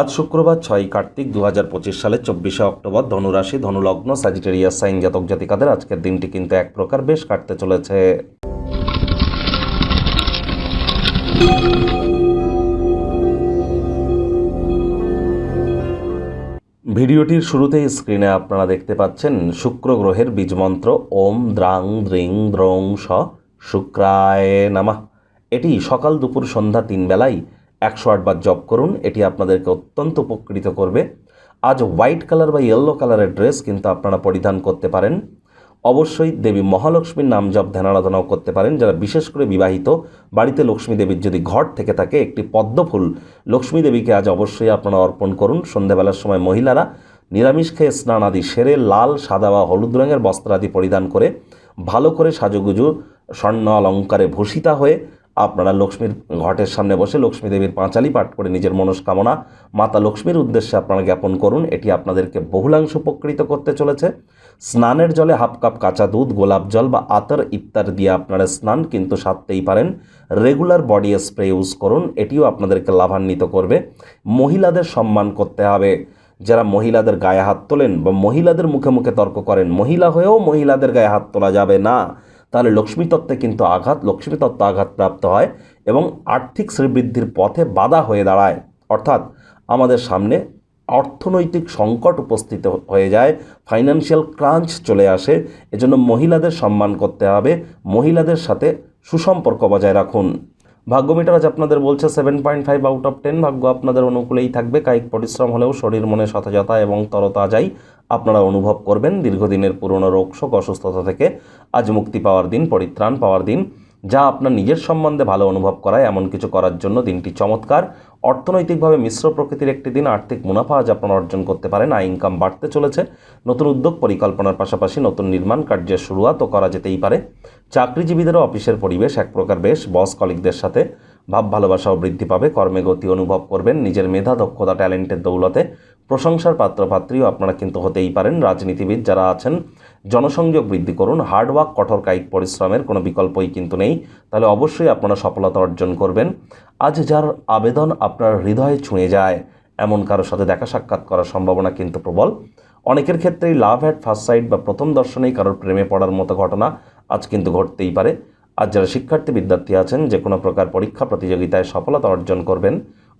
আজ শুক্রবার ছয় কার্তিক দু হাজার পঁচিশ সালের চব্বিশে অক্টোবর ধনুরাশি, ধনুলগ্ন স্যাজিটেরিয়াস সাইন জাতক জাতিকাদের আজকের দিনটি কিন্তু এক প্রকার বেশ কাটতে চলেছে। ভিডিওটির শুরুতেই স্ক্রিনে আপনারা দেখতে পাচ্ছেন শুক্র গ্রহের বীজমন্ত্র, ওম দ্রাং দ্রিং দ্রং স শুক্রায় নামা। এটি সকাল দুপুর সন্ধ্যা তিন বেলায় একশো আটবার জপ করুন, এটি আপনাদেরকে অত্যন্ত উপকৃত করবে। আজ হোয়াইট কালার বা ইয়েলো কালারের ড্রেস কিন্তু আপনারা পরিধান করতে পারেন। অবশ্যই দেবী মহালক্ষ্মীর নাম জপ ধ্যান আরাধনাও করতে পারেন। যারা বিশেষ করে বিবাহিত, বাড়িতে লক্ষ্মী দেবীর যদি ঘর থেকে থাকে, একটি পদ্মফুল লক্ষ্মী দেবীকে আজ অবশ্যই আপনারা অর্পণ করুন। সন্ধেবেলার সময় মহিলারা নিরামিষ খেয়ে স্নান আদি সেরে লাল, সাদা বা হলুদ রঙের বস্ত্র আদি পরিধান করে ভালো করে সাজুগুজু, স্বর্ণ, অলঙ্কারে ভূষিতা হয়ে আপনারা লক্ষ্মীর ঘটের সামনে বসে লক্ষ্মী দেবীর পাঁচালি পাঠ করে নিজের মনস্কামনা মাতা লক্ষ্মীর উদ্দেশ্যে আপনারা জ্ঞাপন করুন। এটি আপনাদেরকে বহুলাংশ উপকৃত করতে চলেছে। স্নানের জলে হাফ কাপ কাঁচা দুধ, গোলাপ জল বা আতর ইত্যাদি দিয়ে আপনারা স্নান কিন্তু সারতেই পারেন। রেগুলার বডি স্প্রে ইউজ করুন, এটিও আপনাদেরকে লাভান্বিত করবে। মহিলাদের সম্মান করতে হবে। যারা মহিলাদের গায়ে হাত তোলেন বা মহিলাদের মুখে মুখে তর্ক করেন, মহিলা হয়েও মহিলাদের গায়ে হাত তোলা যাবে না। তাহলে লক্ষ্মী তত্ত্বে কিন্তু আঘাত, লক্ষ্মী তত্ত্ব আঘাত প্রাপ্ত হয় এবং আর্থিক শ্রীবৃদ্ধির পথে বাধা হয়ে দাঁড়ায়। অর্থাৎ আমাদের সামনে অর্থনৈতিক সংকট উপস্থিত হয়ে যায় ফাইন্যান্সিয়াল ক্রাঞ্চ চলে আসে, এজন্য মহিলাদের সম্মান করতে হবে, মহিলাদের সাথে সুসম্পর্ক বজায় রাখুন। ভাগ্য মিটার আজ আপনাদের বলছে seven point five out of ten ভাগ্য আপনাদের অনুকূলেই থাকবে, কায়িক পরিশ্রম হলেও শরীর মনে সতেজতা এবং তরতাজাই আপনারা অনুভব করবেন দীর্ঘদিনের পুরনো রোগ শোক, অসুস্থতা থেকে আজ মুক্তি পাওয়ার দিন, পরিত্রাণ পাওয়ার দিন, যা আপনার নিজের সম্বন্ধে ভালো অনুভব করায়। এমন কিছু করার জন্য দিনটি চমৎকার। অর্থনৈতিকভাবে মিশ্র প্রকৃতির একটি দিন, আর্থিক মুনাফা আজ আপনারা অর্জন করতে পারেন। আয় ইনকাম বাড়তে চলেছে। নতুন উদ্যোগ পরিকল্পনার পাশাপাশি নতুন নির্মাণ কার্যের শুরুয়াতও করা যেতেই পারে। চাকরিজীবীদেরও অফিসের পরিবেশ এক প্রকার বেশ। বস কলিকদের সাথে ভাব, ভালোবাসাও বৃদ্ধি পাবে। কর্মে গতি অনুভব করবেন। নিজের মেধা, দক্ষতা, ট্যালেন্টের দৌলতে প্রশংসার পাত্রপাত্রীও আপনারা কিন্তু হতেই পারেন। রাজনীতিবিদ যারা আছেন, জনসংযোগ বৃদ্ধি করুন হার্ডওয়ার্ক কঠোর কায়িক পরিশ্রমের কোনো বিকল্পই কিন্তু নেই। তাহলে অবশ্যই আপনারা সফলতা অর্জন করবেন। আজ যার আবেদন আপনার হৃদয়ে ছুঁয়ে যায়, এমন কারোর সাথে দেখা সাক্ষাৎ করার সম্ভাবনা কিন্তু প্রবল। অনেকের ক্ষেত্রেই লাভ অ্যাট ফার্স্ট সাইড বা প্রথম দর্শনেই কারোর প্রেমে পড়ার মতো ঘটনা আজ কিন্তু ঘটতেই পারে। আজ যারা শিক্ষার্থী, বিদ্যার্থী আছেন, যে কোনো প্রকার পরীক্ষা, প্রতিযোগিতায় সফলতা অর্জন করবেন।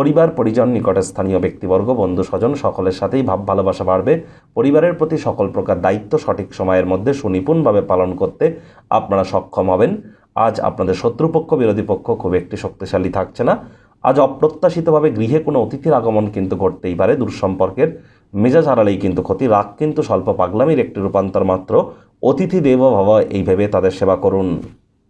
পরিবার, পরিজন, নিকটে স্থানীয় ব্যক্তিবর্গ, বন্ধু, স্বজন, সকলের সাথেই ভাব, ভালোবাসা বাড়বে। পরিবারের প্রতি সকল প্রকার দায়িত্ব সঠিক সময়ের মধ্যে সুনিপুণভাবে পালন করতে আপনারা সক্ষম হবেন। আজ আপনাদের শত্রুপক্ষ, বিরোধী পক্ষ খুব একটি শক্তিশালী থাকছে না। আজ অপ্রত্যাশিতভাবে গৃহে কোনো অতিথির আগমন কিন্তু ঘটতেই পারে দূরসম্পর্কের মেজাজ হারালেই কিন্তু ক্ষতি, রাগ কিন্তু স্বল্প পাগলামির একটি রূপান্তর মাত্র। অতিথি দেব ভাবা, এই ভেবে তাদের সেবা করুন।